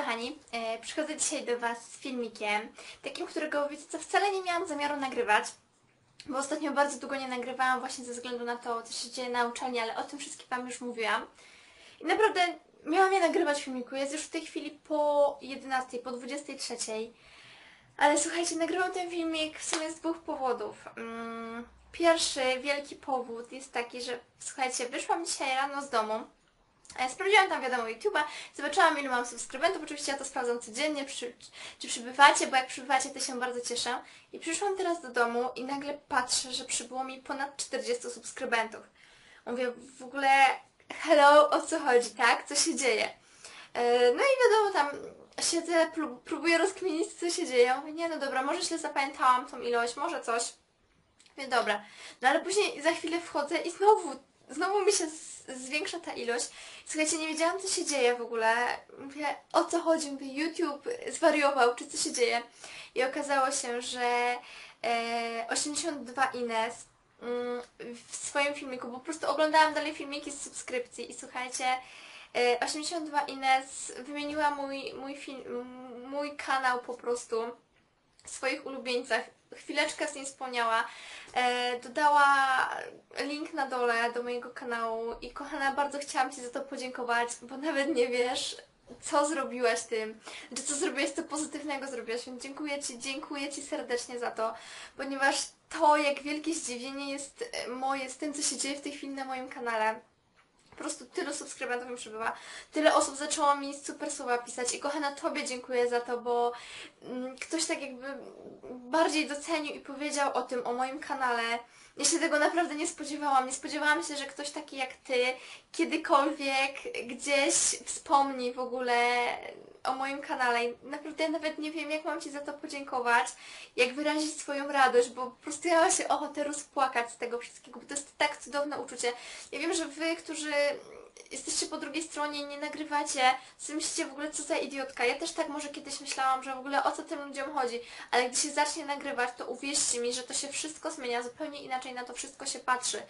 kochani, e, przychodzę dzisiaj do Was z filmikiem, takim, którego wiecie co, wcale nie miałam zamiaru nagrywać, bo ostatnio bardzo długo nie nagrywałam właśnie ze względu na to, co się dzieje na uczelni, ale o tym wszystkim Wam już mówiłam. I naprawdę miałam je nagrywać w filmiku, jest już w tej chwili po 11, po 23. Ale słuchajcie, nagrywam ten filmik w sumie z dwóch powodów. Mm, Pierwszy wielki powód jest taki, że słuchajcie, wyszłam dzisiaj rano z domu, Sprawdziłam tam wiadomo YouTube'a, zobaczyłam ile mam subskrybentów, oczywiście ja to sprawdzam codziennie, przy, czy przybywacie, bo jak przybywacie to się bardzo cieszę. I przyszłam teraz do domu i nagle patrzę, że przybyło mi ponad 40 subskrybentów. Mówię w ogóle, hello, o co chodzi, tak? Co się dzieje? E, No i wiadomo, tam siedzę, prób- próbuję rozkminić, co się dzieje. Mówię, nie no dobra, może źle zapamiętałam tą ilość, może coś. Mówię, dobra. No ale później za chwilę wchodzę i znowu, znowu mi się zwiększa ta ilość. Słuchajcie, nie wiedziałam co się dzieje w ogóle. Mówię, o co chodzi? Mówię, YouTube zwariował, czy co się dzieje? I okazało się, że e, 82 Ines mm, w swoim filmiku, bo po prostu oglądałam dalej filmiki z subskrypcji i słuchajcie, e, 82 Ines wymieniła mój, mój, film, mój kanał po prostu swoich ulubieńcach. Chwileczkę z nim wspomniała. E, dodała link na dole do mojego kanału i kochana, bardzo chciałam Ci za to podziękować, bo nawet nie wiesz, co zrobiłaś tym, czy co zrobiłaś, co pozytywnego zrobiłaś, więc dziękuję Ci, dziękuję Ci serdecznie za to, ponieważ to, jak wielkie zdziwienie jest e, moje z tym, co się dzieje w tej chwili na moim kanale. Po prostu tylu subskrybentów mi przybywa, tyle osób zaczęło mi super słowa pisać i kochana Tobie dziękuję za to, bo mm, ktoś tak jakby bardziej docenił i powiedział o tym, o moim kanale. Ja się tego naprawdę nie spodziewałam. Nie spodziewałam się, że ktoś taki jak Ty kiedykolwiek gdzieś wspomni w ogóle o moim kanale. I naprawdę nawet nie wiem, jak mam Ci za to podziękować, jak wyrazić swoją radość, bo po prostu ja się ochotę rozpłakać z tego wszystkiego, bo to jest tak cudowne uczucie. Ja wiem, że Wy, którzy jesteście po drugiej stronie nie nagrywacie, myślicie w ogóle co za idiotka. Ja też tak może kiedyś myślałam, że w ogóle o co tym ludziom chodzi, ale gdy się zacznie nagrywać, to uwierzcie mi, że to się wszystko zmienia, zupełnie inaczej na to wszystko się patrzy,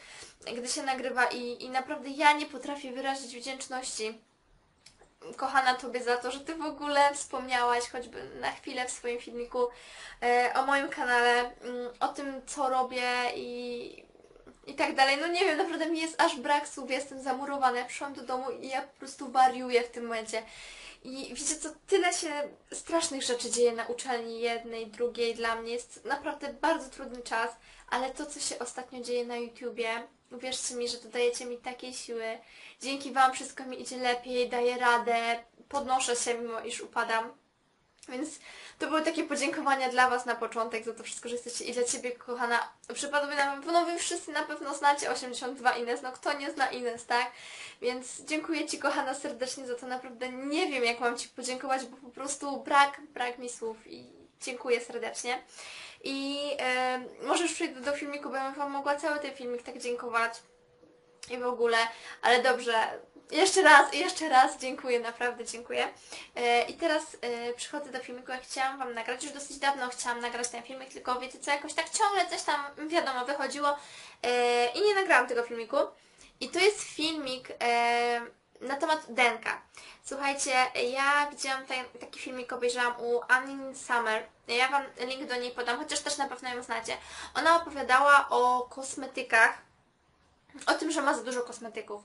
gdy się nagrywa i, i naprawdę ja nie potrafię wyrazić wdzięczności kochana Tobie za to, że Ty w ogóle wspomniałaś choćby na chwilę w swoim filmiku e, o moim kanale, mm, o tym co robię i, i tak dalej. No nie wiem, naprawdę mi jest aż brak słów, jestem zamurowana. Przyszłam do domu i ja po prostu wariuję w tym momencie. I wiecie co, tyle się strasznych rzeczy dzieje na uczelni jednej, drugiej. Dla mnie jest naprawdę bardzo trudny czas, ale to, co się ostatnio dzieje na YouTubie, uwierzcie mi, że dodajecie mi takiej siły. Dzięki Wam wszystko mi idzie lepiej, daję radę, podnoszę się, mimo iż upadam. Więc to były takie podziękowania dla Was na początek za to wszystko, że jesteście i dla Ciebie, kochana. Przypadłoby na pewno Wy wszyscy na pewno znacie 82 Ines, no kto nie zna Ines, tak? Więc dziękuję Ci, kochana, serdecznie za to. Naprawdę nie wiem, jak mam Ci podziękować, bo po prostu brak, brak mi słów i dziękuję serdecznie. I e, może już przejdę do filmiku, bo ja bym Wam mogła cały ten filmik tak dziękować i w ogóle, ale dobrze, jeszcze raz, jeszcze raz dziękuję, naprawdę dziękuję. E, I teraz e, przychodzę do filmiku, jak chciałam Wam nagrać, już dosyć dawno chciałam nagrać ten filmik, tylko wiecie co, jakoś tak ciągle coś tam, wiadomo, wychodziło e, i nie nagrałam tego filmiku. I to jest filmik na temat Denka. Słuchajcie, ja widziałam ten, taki filmik, obejrzałam u Annie Summer. Ja Wam link do niej podam, chociaż też na pewno ją znacie. Ona opowiadała o kosmetykach, o tym, że ma za dużo kosmetyków.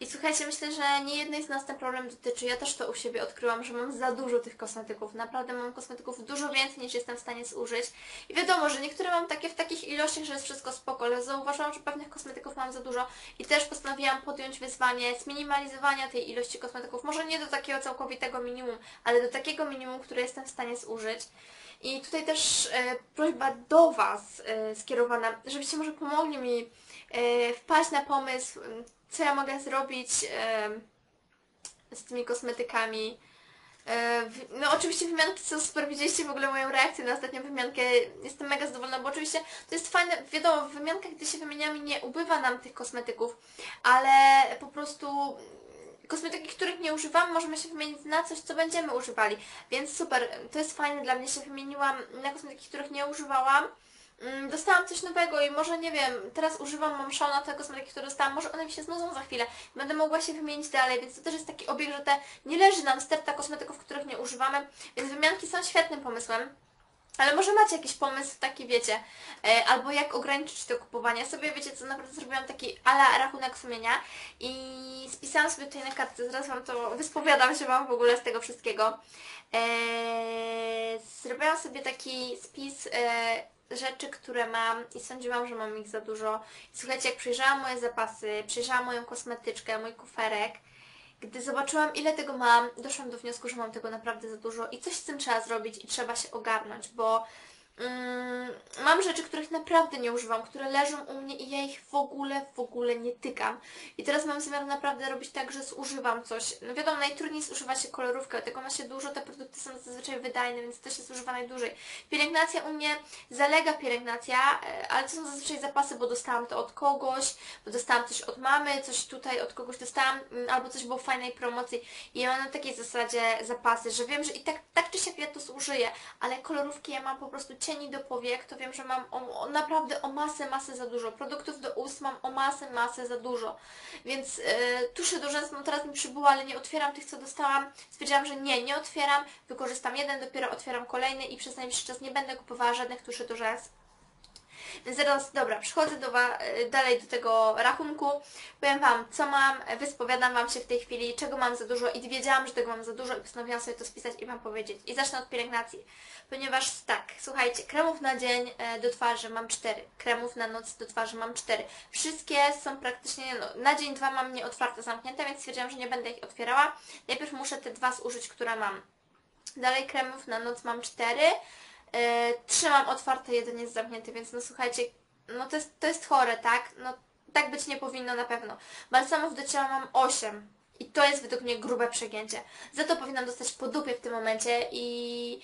I słuchajcie, myślę, że nie jednej z nas ten problem dotyczy. Ja też to u siebie odkryłam, że mam za dużo tych kosmetyków. Naprawdę mam kosmetyków dużo więcej niż jestem w stanie zużyć. I wiadomo, że niektóre mam takie w takich ilościach, że jest wszystko spoko, ale zauważyłam, że pewnych kosmetyków mam za dużo i też postanowiłam podjąć wyzwanie zminimalizowania tej ilości kosmetyków. Może nie do takiego całkowitego minimum, ale do takiego minimum, które jestem w stanie zużyć. I tutaj też e, prośba do Was e, skierowana, żebyście może pomogli mi e, wpaść na pomysł, co ja mogę zrobić z tymi kosmetykami. E, No oczywiście wymianki są super, widzieliście w ogóle moją reakcję na ostatnią wymiankę, jestem mega zadowolona, bo oczywiście to jest fajne, wiadomo, w wymiankach, gdy się wymieniamy, nie ubywa nam tych kosmetyków, ale po prostu kosmetyki, których nie używamy, możemy się wymienić na coś, co będziemy używali, więc super, to jest fajne, dla mnie się wymieniłam na kosmetyki, których nie używałam, dostałam coś nowego i może nie wiem, teraz używam, mam szał na te kosmetyki, które dostałam, może one mi się znudzą za chwilę. Będę mogła się wymienić dalej, więc to też jest taki obieg, że te nie leży nam sterta kosmetyków, których nie używamy, więc wymianki są świetnym pomysłem. Ale może macie jakiś pomysł taki, wiecie, e, albo jak ograniczyć to kupowanie. Ja sobie, wiecie co, naprawdę zrobiłam taki ala rachunek sumienia i spisałam sobie tutaj na kartce, zaraz Wam to wyspowiadam się Wam w ogóle z tego wszystkiego. E, zrobiłam sobie taki spis e, rzeczy, które mam i sądziłam, że mam ich za dużo. I słuchajcie, jak przejrzałam moje zapasy, przejrzałam moją kosmetyczkę, mój kuferek, gdy zobaczyłam ile tego mam, doszłam do wniosku, że mam tego naprawdę za dużo i coś z tym trzeba zrobić i trzeba się ogarnąć, bo mam rzeczy, których naprawdę nie używam, które leżą u mnie i ja ich w ogóle, w ogóle nie tykam. I teraz mam zamiar naprawdę robić tak, że zużywam coś. No wiadomo, najtrudniej zużywa się kolorówkę, tego ma się dużo, te produkty są zazwyczaj wydajne, więc to się zużywa najdłużej. Pielęgnacja u mnie zalega pielęgnacja, e, ale to są zazwyczaj zapasy, bo dostałam to od kogoś, bo dostałam coś od mamy, coś tutaj od kogoś dostałam, mm, albo coś było w fajnej promocji. I ja mam na takiej zasadzie zapasy, że wiem, że i tak, tak czy siak ja to zużyję, ale kolorówki ja mam po prostu cieni do powiek, to wiem, że mam o, o, naprawdę o masę, masę za dużo. Produktów do ust mam o masę, masę za dużo. Więc e, tuszy do rzęs, no teraz mi przybyło, ale nie otwieram tych, co dostałam. Stwierdziłam, że nie, nie otwieram, wykorzystam jeden, dopiero otwieram kolejny i przez najbliższy czas nie będę kupowała żadnych tuszy do rzęs. Więc zaraz, dobra, przychodzę do dalej do tego rachunku, powiem Wam, co mam, wyspowiadam Wam się w tej chwili, czego mam za dużo i wiedziałam, że tego mam za dużo i postanowiłam sobie to spisać i Wam powiedzieć. I zacznę od pielęgnacji, ponieważ tak, słuchajcie, kremów na dzień e, do twarzy mam cztery, kremów na noc do twarzy mam cztery. Wszystkie są praktycznie, no, na dzień dwa mam nieotwarte, zamknięte, więc stwierdziłam, że nie będę ich otwierała. Najpierw muszę te dwa zużyć, które mam. Dalej kremów na noc mam cztery trzymam otwarte, jeden jest zamknięty, więc no słuchajcie, no to jest, to jest chore, tak? No tak być nie powinno na pewno. Balsamów do ciała mam 8 i to jest według mnie grube przegięcie. Za to powinnam dostać po dupie w tym momencie i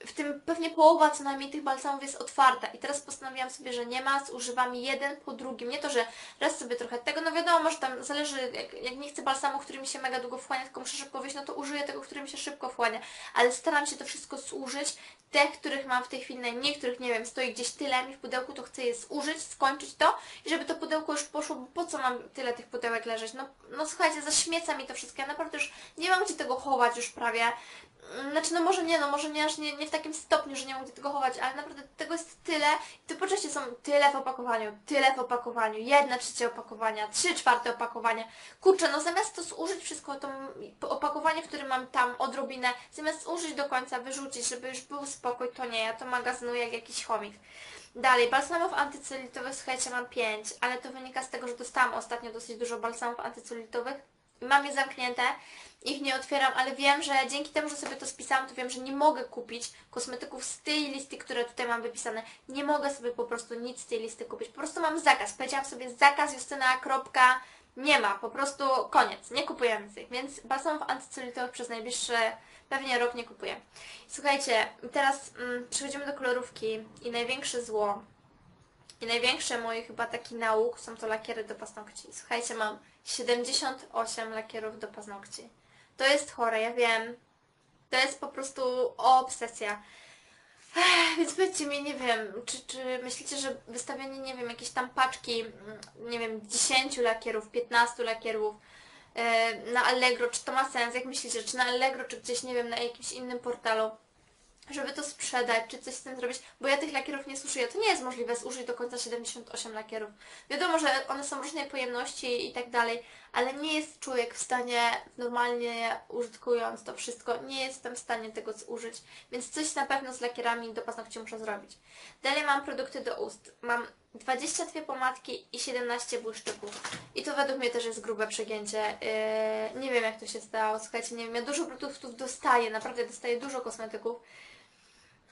w tym pewnie połowa co najmniej tych balsamów jest otwarta i teraz postanowiłam sobie, że nie ma, zużywam jeden po drugim. Nie to, że raz sobie trochę tego, no wiadomo, może tam zależy, jak, jak nie chcę balsamu, który mi się mega długo wchłania, tylko muszę szybko wyjść, no to użyję tego, który mi się szybko wchłania. Ale staram się to wszystko zużyć. Te, których mam w tej chwili najmniej, których nie wiem, stoi gdzieś tyle mi w pudełku, to chcę je zużyć, skończyć to i żeby to pudełko już poszło, bo po co mam tyle tych pudełek leżeć? No, no słuchajcie, zaśmieca mi to wszystko. Ja naprawdę już nie mam gdzie tego chować już prawie. Znaczy, no może nie, no może nie aż nie, nie w takim stopniu, że nie mogę tego chować, ale naprawdę tego jest tyle. I to poczucie są tyle w opakowaniu, tyle w opakowaniu, jedna trzecia opakowania, trzy czwarte opakowania. Kurczę, no zamiast to zużyć wszystko, to opakowanie, które mam tam, odrobinę, zamiast zużyć do końca, wyrzucić, żeby już był spokój, to nie, ja to magazynuję jak jakiś chomik. Dalej, balsamów antycelulitowych, słuchajcie, mam 5, ale to wynika z tego, że dostałam ostatnio dosyć dużo balsamów antycelulitowych. Mam je zamknięte, ich nie otwieram, ale wiem, że dzięki temu, że sobie to spisałam, to wiem, że nie mogę kupić kosmetyków z tej listy, które tutaj mam wypisane. Nie mogę sobie po prostu nic z tej listy kupić. Po prostu mam zakaz. Powiedziałam sobie zakaz Justyna, kropka, nie ma, po prostu koniec, nie kupujemy tych, więc balsamów antycelulitowych przez najbliższy pewnie rok nie kupuję. Słuchajcie, teraz mm, przechodzimy do kolorówki i największe zło i największe moje chyba taki nauk są to lakiery do paznokci. Słuchajcie, mam 78 lakierów do paznokci. To jest chore, ja wiem. To jest po prostu obsesja. Ech, więc powiedzcie mi, nie wiem, czy, czy myślicie, że wystawianie, nie wiem, jakieś tam paczki, mm, nie wiem, 10 lakierów, 15 lakierów yy, na Allegro, czy to ma sens? Jak myślicie, czy na Allegro, czy gdzieś, nie wiem, na jakimś innym portalu? Żeby to sprzedać, czy coś z tym zrobić, bo ja tych lakierów nie suszuję. To nie jest możliwe zużyć do końca 78 lakierów. Wiadomo, że one są różnej pojemności i tak dalej, ale nie jest człowiek w stanie normalnie użytkując to wszystko, nie jestem w stanie tego zużyć, więc coś na pewno z lakierami do paznokci muszę zrobić. Dalej mam produkty do ust. Mam 22 pomadki i 17 błyszczyków. I to według mnie też jest grube przegięcie. Yy, nie wiem jak to się stało, słuchajcie, nie wiem, ja dużo produktów dostaję, naprawdę dostaję dużo kosmetyków.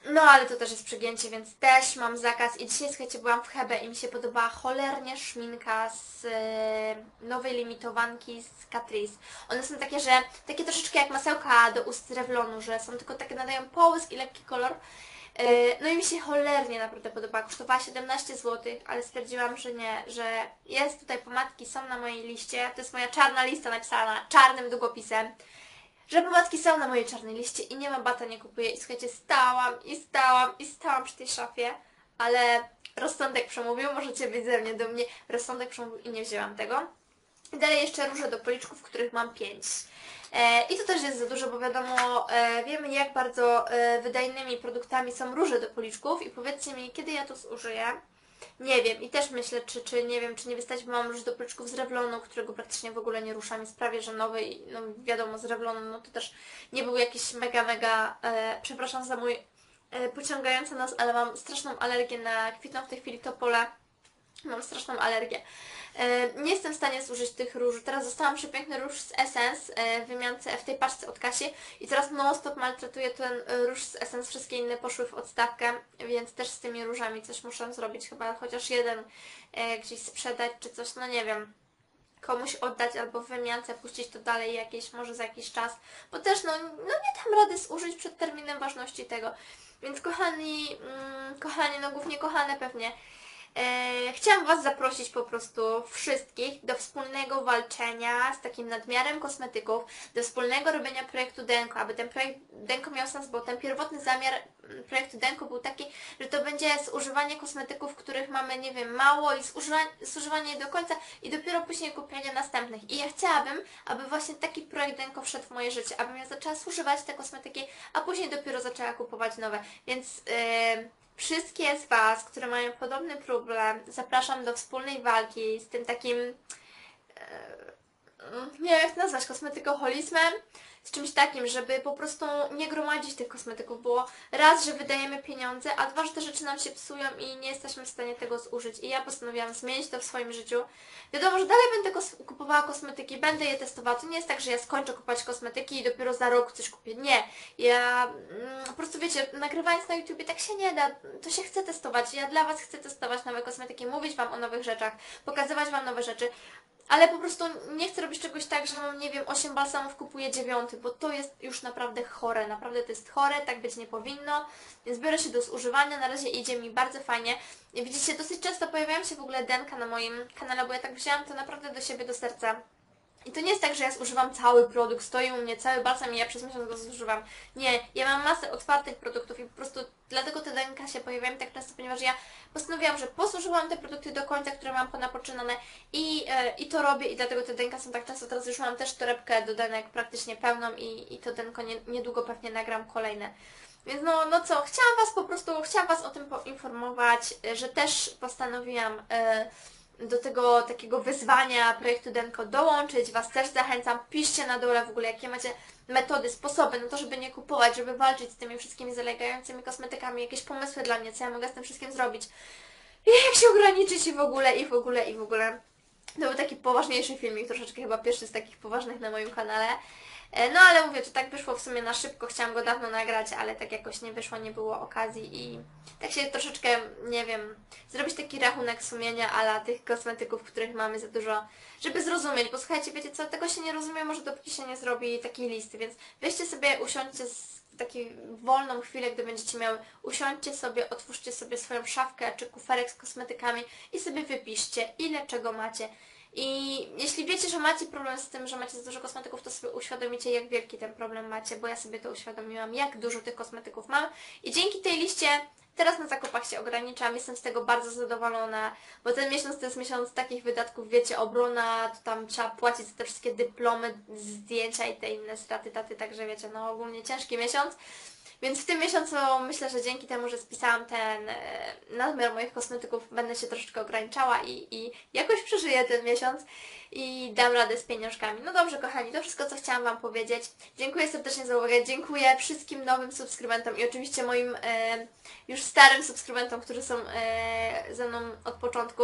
No ale to też jest przegięcie, więc też mam zakaz. I dzisiaj, słuchajcie, byłam w Hebe i mi się podobała cholernie szminka z e, nowej limitowanki z Catrice. One są takie, że takie troszeczkę jak masełka do ust z że są tylko takie, nadają połysk i lekki kolor. E, no i mi się cholernie naprawdę podobała. Kosztowała 17 zł, ale stwierdziłam, że nie, że jest tutaj pomadki, są na mojej liście. To jest moja czarna lista napisana czarnym długopisem że pomadki są na mojej czarnej liście i nie ma bata, nie kupuję. I słuchajcie, stałam i stałam i stałam przy tej szafie, ale rozsądek przemówił, możecie być ze mnie do mnie, rozsądek przemówił i nie wzięłam tego. I dalej jeszcze róże do policzków, których mam 5. E, I to też jest za dużo, bo wiadomo, e, wiemy jak bardzo e, wydajnymi produktami są róże do policzków i powiedzcie mi, kiedy ja to zużyję. Nie wiem i też myślę, czy, czy nie wiem, czy nie wystać, bo mam róż do policzków z Revlonu, którego praktycznie w ogóle nie ruszam, jest prawie, że nowy i no wiadomo, z Revlonu, no to też nie był jakiś mega, mega, e, przepraszam za mój e, pociągający nos, ale mam straszną alergię na kwitną w tej chwili topole. Mam straszną alergię. E, Nie jestem w stanie zużyć tych róż. Teraz dostałam przepiękny róż z Essence e, w wymiance w tej paczce od Kasi i teraz non stop maltretuję ten róż z Essence. Wszystkie inne poszły w odstawkę, więc też z tymi różami coś muszę zrobić. Chyba chociaż jeden e, gdzieś sprzedać czy coś, no nie wiem komuś oddać albo w wymiance puścić to dalej jakieś, może za jakiś czas, bo też no, no nie dam rady zużyć przed terminem ważności tego. Więc kochani, mm, kochani, no głównie kochane pewnie, chciałam Was zaprosić po prostu wszystkich do wspólnego walczenia z takim nadmiarem kosmetyków, do wspólnego robienia projektu Denko, aby ten projekt Denko miał sens, bo ten pierwotny zamiar mm, projektu Denko był taki, że to będzie zużywanie kosmetyków, których mamy, nie wiem, mało i zużywanie, zużywanie do końca i dopiero później kupienie następnych. I ja chciałabym, aby właśnie taki projekt Denko wszedł w moje życie, abym ja zaczęła zużywać te kosmetyki, a później dopiero zaczęła kupować nowe. Więc... Yy, Wszystkie z Was, które mają podobny problem, zapraszam do wspólnej walki z tym takim, e, nie wiem jak nazwać, kosmetykoholizmem, z czymś takim, żeby po prostu nie gromadzić tych kosmetyków, bo raz, że wydajemy pieniądze, a dwa, że te rzeczy nam się psują i nie jesteśmy w stanie tego zużyć. I ja postanowiłam zmienić to w swoim życiu. Wiadomo, że dalej będę kos kupowała kosmetyki, będę je testowała. To nie jest tak, że ja skończę kupować kosmetyki i dopiero za rok coś kupię. Nie. Ja mm, po prostu wiecie, nagrywając na YouTubie tak się nie da. To się chce testować. Ja dla Was chcę testować nowe kosmetyki, mówić Wam o nowych rzeczach, pokazywać Wam nowe rzeczy. Ale po prostu nie chcę robić czegoś tak, że mam, nie wiem, 8 balsamów, kupuję dziewiąty, bo to jest już naprawdę chore, naprawdę to jest chore, tak być nie powinno, więc biorę się do zużywania, na razie idzie mi bardzo fajnie. Widzicie, dosyć często pojawiają się w ogóle denka na moim kanale, bo ja tak wzięłam to naprawdę do siebie, do serca. I to nie jest tak, że ja zużywam cały produkt, stoi u mnie cały balsam i ja przez miesiąc go zużywam. Nie, ja mam masę otwartych produktów i po prostu dlatego te DNK się pojawiają tak często, ponieważ ja postanowiłam, że pozużyłam te produkty do końca, które mam ponapoczynane i, e, i to robię i dlatego te DNK są tak często. Teraz już mam też torebkę do denek praktycznie pełną i, i to denko nie, niedługo pewnie nagram kolejne. Więc no, no co, chciałam Was po prostu, chciałam Was o tym poinformować, e, że też postanowiłam... E, do tego takiego wyzwania projektu Denko dołączyć. Was też zachęcam. Piszcie na dole w ogóle, jakie macie metody, sposoby na to, żeby nie kupować, żeby walczyć z tymi wszystkimi zalegającymi kosmetykami, jakieś pomysły dla mnie, co ja mogę z tym wszystkim zrobić. I jak się ograniczyć i w ogóle, i w ogóle, i w ogóle. To był taki poważniejszy filmik, troszeczkę chyba pierwszy z takich poważnych na moim kanale. E, no ale mówię, to tak wyszło w sumie na szybko, chciałam go dawno nagrać, ale tak jakoś nie wyszło, nie było okazji i tak się troszeczkę, nie wiem, zrobić taki rachunek sumienia ala tych kosmetyków, których mamy za dużo, żeby zrozumieć, bo słuchajcie, wiecie co, tego się nie rozumie może dopóki się nie zrobi takiej listy, więc weźcie sobie, usiądźcie z taką wolną chwilę, gdy będziecie miały, usiądźcie sobie, otwórzcie sobie swoją szafkę czy kuferek z kosmetykami i sobie wypiszcie, ile czego macie. I jeśli wiecie, że macie problem z tym, że macie za dużo kosmetyków, to sobie uświadomicie, jak wielki ten problem macie, bo ja sobie to uświadomiłam, jak dużo tych kosmetyków mam. I dzięki tej liście teraz na zakupach się ograniczam, jestem z tego bardzo zadowolona, bo ten miesiąc to jest miesiąc takich wydatków, wiecie, obrona, to tam trzeba płacić za te wszystkie dyplomy, zdjęcia i te inne straty, taty, także wiecie, no ogólnie ciężki miesiąc. Więc w tym miesiącu myślę, że dzięki temu, że spisałam ten e, nadmiar moich kosmetyków, będę się troszeczkę ograniczała i, i jakoś przeżyję ten miesiąc i dam radę z pieniążkami. No dobrze, kochani, to wszystko, co chciałam Wam powiedzieć. Dziękuję serdecznie za uwagę, dziękuję wszystkim nowym subskrybentom i oczywiście moim e, już starym subskrybentom, którzy są e, ze mną od początku.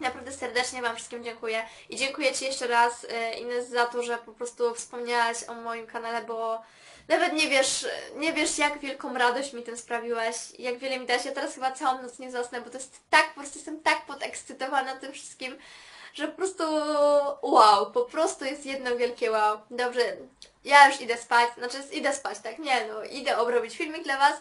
Naprawdę serdecznie Wam wszystkim dziękuję i dziękuję Ci jeszcze raz e, Ines za to, że po prostu wspomniałaś o moim kanale, bo nawet nie wiesz, nie wiesz jak wielką radość mi tym sprawiłaś, jak wiele mi dałaś. Ja teraz chyba całą noc nie zasnę, bo to jest tak, po prostu jestem tak podekscytowana tym wszystkim, że po prostu wow, po prostu jest jedno wielkie wow. Dobrze, ja już idę spać, znaczy idę spać, tak? Nie, no idę obrobić filmik dla Was,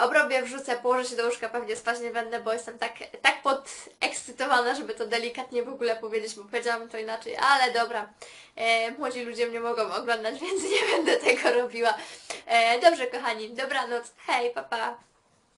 obrobię, wrzucę, położę się do łóżka, pewnie spać nie będę, bo jestem tak, tak podekscytowana, żeby to delikatnie w ogóle powiedzieć, bo powiedziałam to inaczej, ale dobra, e, młodzi ludzie mnie mogą oglądać, więc nie będę tego robiła. E, dobrze kochani, dobranoc, hej, papa. Pa.